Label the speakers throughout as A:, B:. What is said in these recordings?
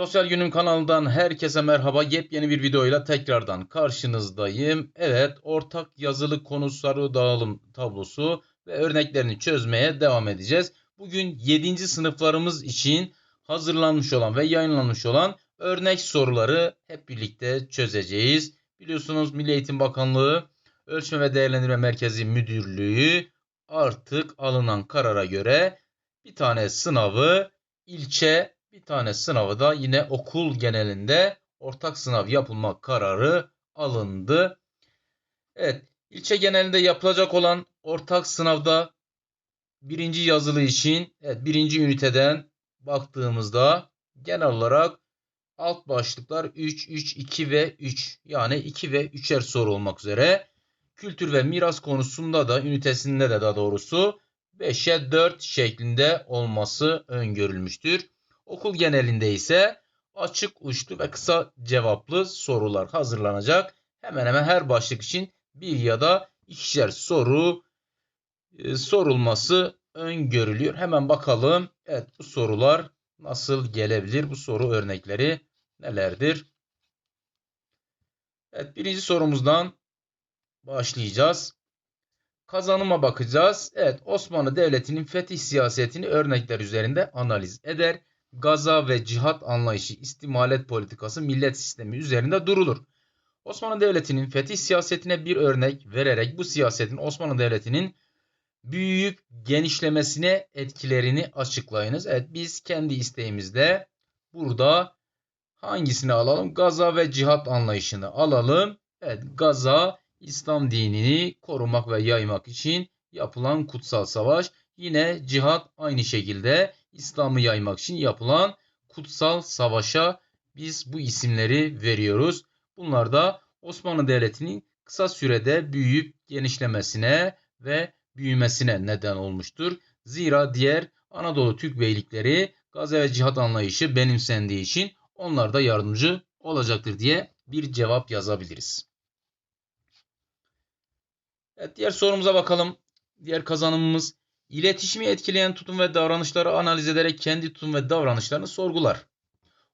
A: Sosyal Günüm kanalından herkese merhaba. Yepyeni bir videoyla tekrardan karşınızdayım. Evet, ortak yazılı konu soru dağılım tablosu ve örneklerini çözmeye devam edeceğiz. Bugün 7. sınıflarımız için hazırlanmış olan ve yayınlanmış olan örnek soruları hep birlikte çözeceğiz. Biliyorsunuz Milli Eğitim Bakanlığı Ölçme ve Değerlendirme Merkezi Müdürlüğü artık alınan karara göre bir tane sınavı ilçe bir tane sınavı da yine okul genelinde ortak sınav yapılmak kararı alındı. Evet, ilçe genelinde yapılacak olan ortak sınavda birinci yazılı için evet, birinci üniteden baktığımızda genel olarak alt başlıklar 3, 3, 2 ve 3 yani 2 ve 3'er soru olmak üzere kültür ve miras konusunda da ünitesinde de daha doğrusu 5'e 4 şeklinde olması öngörülmüştür. Okul genelinde ise açık uçlu ve kısa cevaplı sorular hazırlanacak. Hemen hemen her başlık için bir ya da ikişer soru e, sorulması öngörülüyor. Hemen bakalım. Evet bu sorular nasıl gelebilir? Bu soru örnekleri nelerdir? Evet birinci sorumuzdan başlayacağız. Kazanıma bakacağız. Evet Osmanlı Devleti'nin fetih siyasetini örnekler üzerinde analiz eder gaza ve cihat anlayışı, istimalet politikası, millet sistemi üzerinde durulur. Osmanlı Devleti'nin fetih siyasetine bir örnek vererek bu siyasetin Osmanlı Devleti'nin büyüyüp genişlemesine etkilerini açıklayınız. Evet biz kendi isteğimizde burada hangisini alalım? Gaza ve cihat anlayışını alalım. Evet Gaza İslam dinini korumak ve yaymak için yapılan kutsal savaş. Yine cihat aynı şekilde İslam'ı yaymak için yapılan kutsal savaşa biz bu isimleri veriyoruz. Bunlar da Osmanlı Devleti'nin kısa sürede büyüyüp genişlemesine ve büyümesine neden olmuştur. Zira diğer Anadolu Türk beylikleri gaza ve cihat anlayışı benimsendiği için onlar da yardımcı olacaktır diye bir cevap yazabiliriz. Evet, diğer sorumuza bakalım. Diğer kazanımımız İletişimi etkileyen tutum ve davranışları analiz ederek kendi tutum ve davranışlarını sorgular.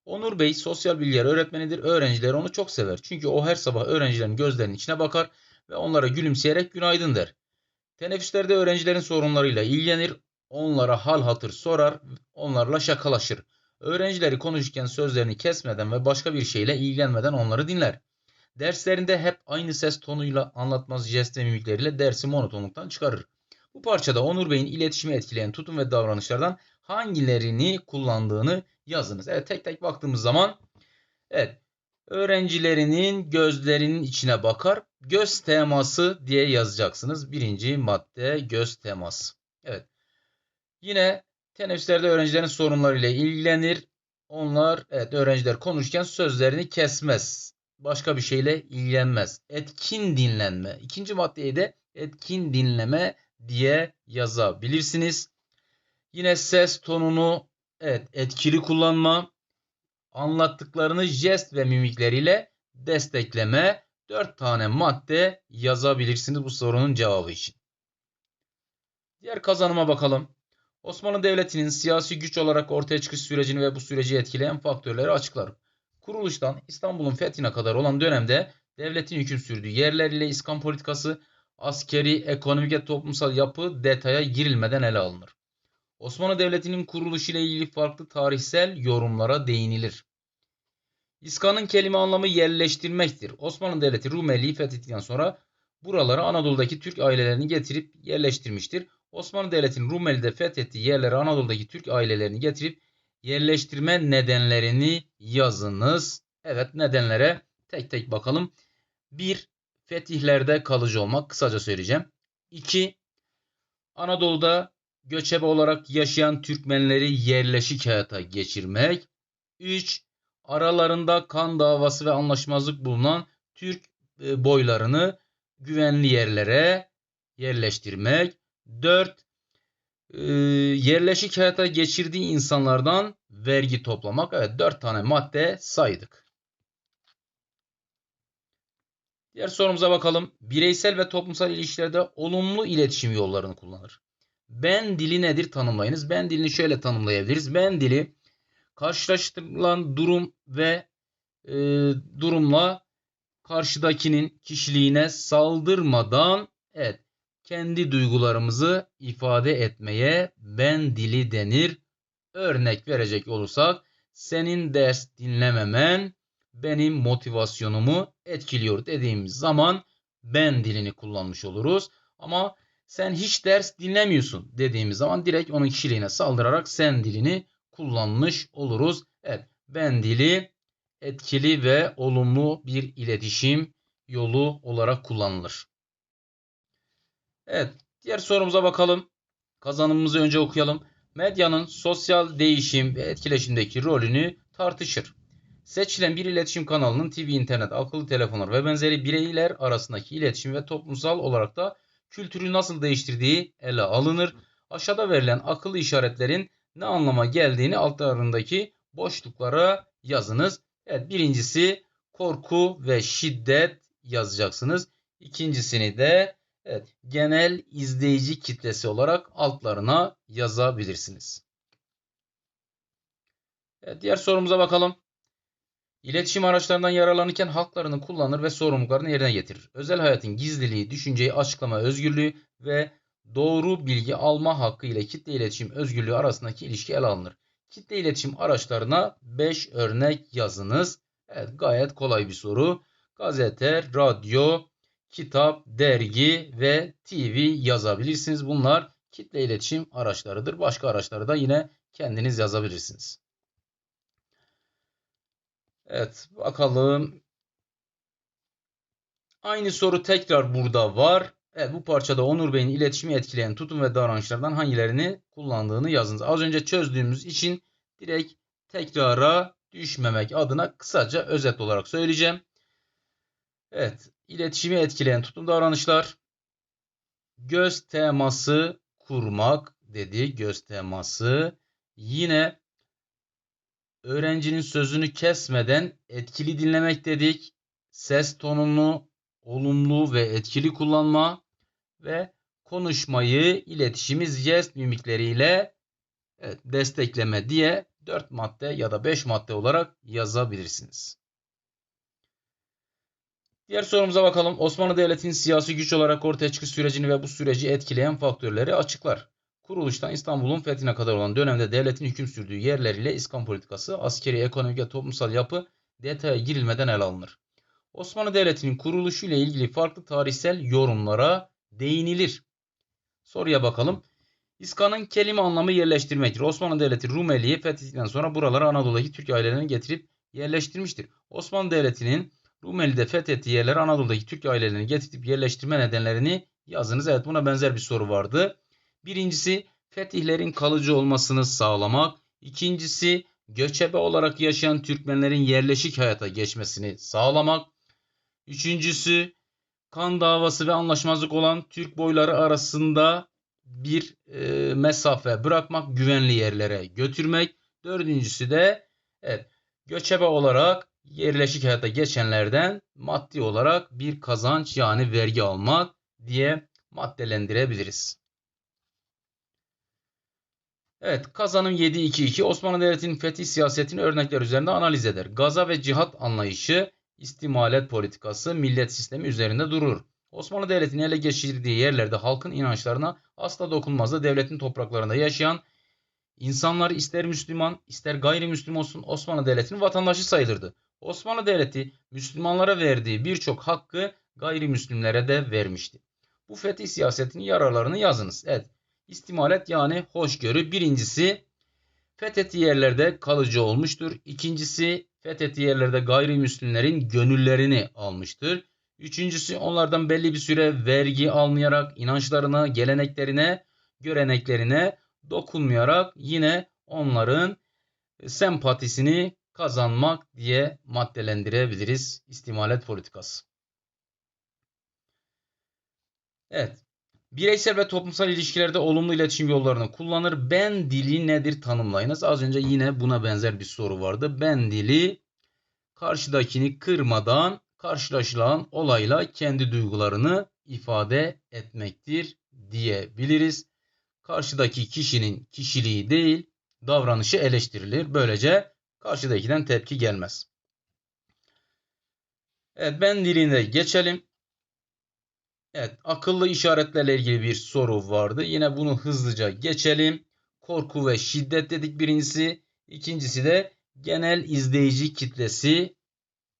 A: Onur Bey sosyal bilgiler öğretmenidir. Öğrenciler onu çok sever. Çünkü o her sabah öğrencilerin gözlerinin içine bakar ve onlara gülümseyerek günaydın der. Teneffüslerde öğrencilerin sorunlarıyla ilgilenir, onlara hal hatır sorar, onlarla şakalaşır. Öğrencileri konuşurken sözlerini kesmeden ve başka bir şeyle ilgilenmeden onları dinler. Derslerinde hep aynı ses tonuyla anlatmaz jest ve mimikleriyle dersi monotonluktan çıkarır. Bu parçada Onur Bey'in iletişimi etkileyen tutum ve davranışlardan hangilerini kullandığını yazınız. Evet tek tek baktığımız zaman evet öğrencilerinin gözlerinin içine bakar. Göz teması diye yazacaksınız. Birinci madde göz teması. Evet. Yine teneffüslerde öğrencilerin sorunlarıyla ilgilenir. Onlar evet öğrenciler konuşurken sözlerini kesmez. Başka bir şeyle ilgilenmez. Etkin dinlenme. İkinci maddeyi de etkin dinleme diye yazabilirsiniz. Yine ses tonunu evet etkili kullanma, anlattıklarını jest ve mimikleriyle destekleme 4 tane madde yazabilirsiniz bu sorunun cevabı için. Diğer kazanıma bakalım. Osmanlı Devleti'nin siyasi güç olarak ortaya çıkış sürecini ve bu süreci etkileyen faktörleri açıklar. Kuruluştan İstanbul'un fethine kadar olan dönemde devletin hüküm sürdüğü yerler ile İskan politikası askeri, ekonomik ve toplumsal yapı detaya girilmeden ele alınır. Osmanlı Devleti'nin kuruluşu ile ilgili farklı tarihsel yorumlara değinilir. İskanın kelime anlamı yerleştirmektir. Osmanlı Devleti Rumeli'yi fethettikten sonra buralara Anadolu'daki Türk ailelerini getirip yerleştirmiştir. Osmanlı Devleti'nin Rumeli'de fethettiği yerlere Anadolu'daki Türk ailelerini getirip yerleştirme nedenlerini yazınız. Evet nedenlere tek tek bakalım. 1 fetihlerde kalıcı olmak kısaca söyleyeceğim. 2. Anadolu'da göçebe olarak yaşayan Türkmenleri yerleşik hayata geçirmek. 3. Aralarında kan davası ve anlaşmazlık bulunan Türk e, boylarını güvenli yerlere yerleştirmek. 4. E, yerleşik hayata geçirdiği insanlardan vergi toplamak. Evet 4 tane madde saydık. Diğer sorumuza bakalım. Bireysel ve toplumsal ilişkilerde olumlu iletişim yollarını kullanır. Ben dili nedir tanımlayınız. Ben dilini şöyle tanımlayabiliriz. Ben dili karşılaştırılan durum ve e, durumla karşıdakinin kişiliğine saldırmadan evet kendi duygularımızı ifade etmeye ben dili denir. Örnek verecek olursak senin ders dinlememen benim motivasyonumu etkiliyor dediğimiz zaman ben dilini kullanmış oluruz. Ama sen hiç ders dinlemiyorsun dediğimiz zaman direkt onun kişiliğine saldırarak sen dilini kullanmış oluruz. Evet ben dili etkili ve olumlu bir iletişim yolu olarak kullanılır. Evet diğer sorumuza bakalım. Kazanımımızı önce okuyalım. Medyanın sosyal değişim ve etkileşimdeki rolünü tartışır. Seçilen bir iletişim kanalının TV, internet, akıllı telefonlar ve benzeri bireyler arasındaki iletişim ve toplumsal olarak da kültürü nasıl değiştirdiği ele alınır. Aşağıda verilen akıllı işaretlerin ne anlama geldiğini altlarındaki boşluklara yazınız. Evet birincisi korku ve şiddet yazacaksınız. İkincisini de evet, genel izleyici kitlesi olarak altlarına yazabilirsiniz. Evet, diğer sorumuza bakalım. İletişim araçlarından yararlanırken haklarını kullanır ve sorumluluklarını yerine getirir. Özel hayatın gizliliği, düşünceyi açıklama özgürlüğü ve doğru bilgi alma hakkı ile kitle iletişim özgürlüğü arasındaki ilişki ele alınır. Kitle iletişim araçlarına 5 örnek yazınız. Evet gayet kolay bir soru. Gazete, radyo, kitap, dergi ve TV yazabilirsiniz. Bunlar kitle iletişim araçlarıdır. Başka araçları da yine kendiniz yazabilirsiniz. Evet bakalım. Aynı soru tekrar burada var. Evet bu parçada Onur Bey'in iletişimi etkileyen tutum ve davranışlardan hangilerini kullandığını yazınız. Az önce çözdüğümüz için direkt tekrara düşmemek adına kısaca özet olarak söyleyeceğim. Evet iletişimi etkileyen tutum davranışlar. Göz teması kurmak dedi. Göz teması. Yine öğrencinin sözünü kesmeden etkili dinlemek dedik. Ses tonunu olumlu ve etkili kullanma ve konuşmayı iletişimi jest mimikleriyle destekleme diye 4 madde ya da 5 madde olarak yazabilirsiniz. Diğer sorumuza bakalım. Osmanlı Devleti'nin siyasi güç olarak ortaya çıkış sürecini ve bu süreci etkileyen faktörleri açıklar. Kuruluştan İstanbul'un fethine kadar olan dönemde devletin hüküm sürdüğü yerler ile İskan politikası, askeri, ekonomik ve toplumsal yapı detaya girilmeden ele alınır. Osmanlı Devleti'nin kuruluşu ile ilgili farklı tarihsel yorumlara değinilir. Soruya bakalım. İskan'ın kelime anlamı yerleştirmektir. Osmanlı Devleti Rumeli'yi fethettikten sonra buralara Anadolu'daki Türk ailelerini getirip yerleştirmiştir. Osmanlı Devleti'nin Rumeli'de fethettiği yerlere Anadolu'daki Türk ailelerini getirip yerleştirme nedenlerini yazınız. Evet buna benzer bir soru vardı. Birincisi fetihlerin kalıcı olmasını sağlamak. İkincisi göçebe olarak yaşayan Türkmenlerin yerleşik hayata geçmesini sağlamak. Üçüncüsü kan davası ve anlaşmazlık olan Türk boyları arasında bir e, mesafe bırakmak, güvenli yerlere götürmek. Dördüncüsü de evet, göçebe olarak yerleşik hayata geçenlerden maddi olarak bir kazanç yani vergi almak diye maddelendirebiliriz. Evet kazanım 7-2-2 Osmanlı Devleti'nin fetih siyasetini örnekler üzerinde analiz eder. Gaza ve cihat anlayışı, istimalet politikası, millet sistemi üzerinde durur. Osmanlı Devleti'nin ele geçirdiği yerlerde halkın inançlarına asla dokunmazdı. Devletin topraklarında yaşayan insanlar ister Müslüman ister gayrimüslim olsun Osmanlı Devleti'nin vatandaşı sayılırdı. Osmanlı Devleti Müslümanlara verdiği birçok hakkı gayrimüslimlere de vermişti. Bu fetih siyasetinin yararlarını yazınız. Evet İstimalet yani hoşgörü. Birincisi fethettiği yerlerde kalıcı olmuştur. İkincisi fethettiği yerlerde gayrimüslimlerin gönüllerini almıştır. Üçüncüsü onlardan belli bir süre vergi almayarak inançlarına, geleneklerine, göreneklerine dokunmayarak yine onların sempatisini kazanmak diye maddelendirebiliriz istimalet politikası. Evet. Bireysel ve toplumsal ilişkilerde olumlu iletişim yollarını kullanır. Ben dili nedir tanımlayınız. Az önce yine buna benzer bir soru vardı. Ben dili karşıdakini kırmadan karşılaşılan olayla kendi duygularını ifade etmektir diyebiliriz. Karşıdaki kişinin kişiliği değil, davranışı eleştirilir. Böylece karşıdakiden tepki gelmez. Evet ben diline geçelim. Evet akıllı işaretlerle ilgili bir soru vardı. Yine bunu hızlıca geçelim. Korku ve şiddet dedik birincisi. İkincisi de genel izleyici kitlesi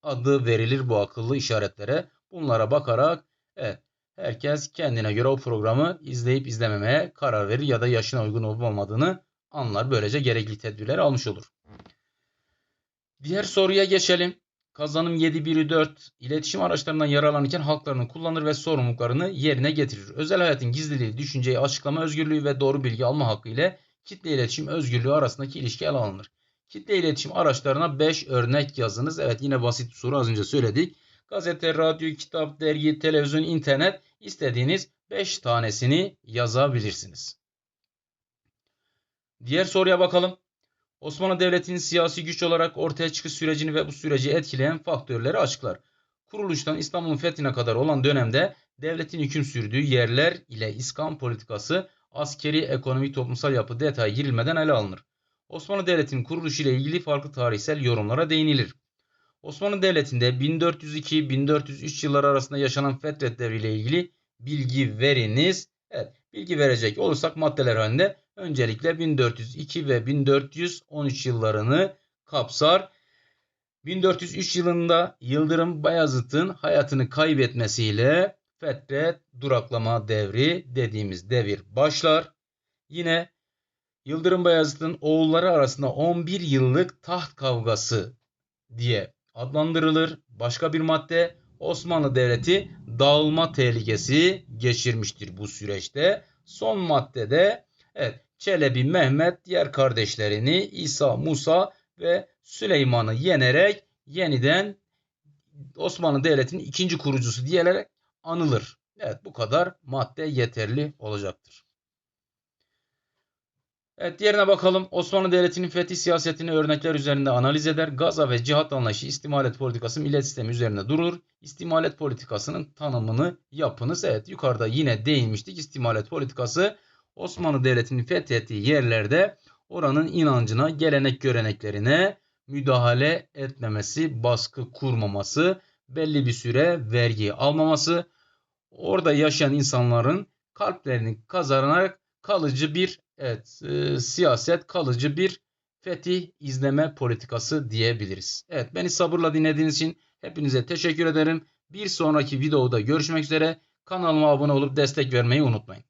A: adı verilir bu akıllı işaretlere. Bunlara bakarak evet herkes kendine göre o programı izleyip izlememeye karar verir ya da yaşına uygun olup olmadığını anlar. Böylece gerekli tedbirler almış olur. Diğer soruya geçelim. Kazanım 7.1.4 iletişim araçlarından yararlanırken haklarını kullanır ve sorumluluklarını yerine getirir. Özel hayatın gizliliği, düşünceyi açıklama özgürlüğü ve doğru bilgi alma hakkı ile kitle iletişim özgürlüğü arasındaki ilişki ele alınır. Kitle iletişim araçlarına 5 örnek yazınız. Evet yine basit bir soru az önce söyledik. Gazete, radyo, kitap, dergi, televizyon, internet istediğiniz 5 tanesini yazabilirsiniz. Diğer soruya bakalım. Osmanlı Devleti'nin siyasi güç olarak ortaya çıkış sürecini ve bu süreci etkileyen faktörleri açıklar. Kuruluştan İstanbul'un fethine kadar olan dönemde devletin hüküm sürdüğü yerler ile İskan politikası, askeri, ekonomik, toplumsal yapı detayı girilmeden ele alınır. Osmanlı Devleti'nin kuruluşu ile ilgili farklı tarihsel yorumlara değinilir. Osmanlı Devleti'nde 1402-1403 yılları arasında yaşanan Fetret Devri ile ilgili bilgi veriniz. Evet, bilgi verecek olursak maddeler halinde öncelikle 1402 ve 1413 yıllarını kapsar. 1403 yılında Yıldırım Bayezid'in hayatını kaybetmesiyle Fetret duraklama devri dediğimiz devir başlar. Yine Yıldırım Bayezid'in oğulları arasında 11 yıllık taht kavgası diye adlandırılır. Başka bir madde Osmanlı Devleti dağılma tehlikesi geçirmiştir bu süreçte. Son maddede evet Çelebi Mehmet diğer kardeşlerini İsa, Musa ve Süleyman'ı yenerek yeniden Osmanlı Devleti'nin ikinci kurucusu diyerek anılır. Evet bu kadar madde yeterli olacaktır. Evet diğerine bakalım. Osmanlı Devleti'nin fethi siyasetini örnekler üzerinde analiz eder. Gaza ve cihat anlayışı istimalet politikası millet sistemi üzerinde durur. İstimalet politikasının tanımını yapınız. Evet yukarıda yine değinmiştik. İstimalet politikası Osmanlı Devleti'nin fethettiği yerlerde oranın inancına, gelenek göreneklerine müdahale etmemesi, baskı kurmaması, belli bir süre vergi almaması, orada yaşayan insanların kalplerini kazanarak kalıcı bir evet, e, siyaset, kalıcı bir fetih izleme politikası diyebiliriz. Evet beni sabırla dinlediğiniz için hepinize teşekkür ederim. Bir sonraki videoda görüşmek üzere. Kanalıma abone olup destek vermeyi unutmayın.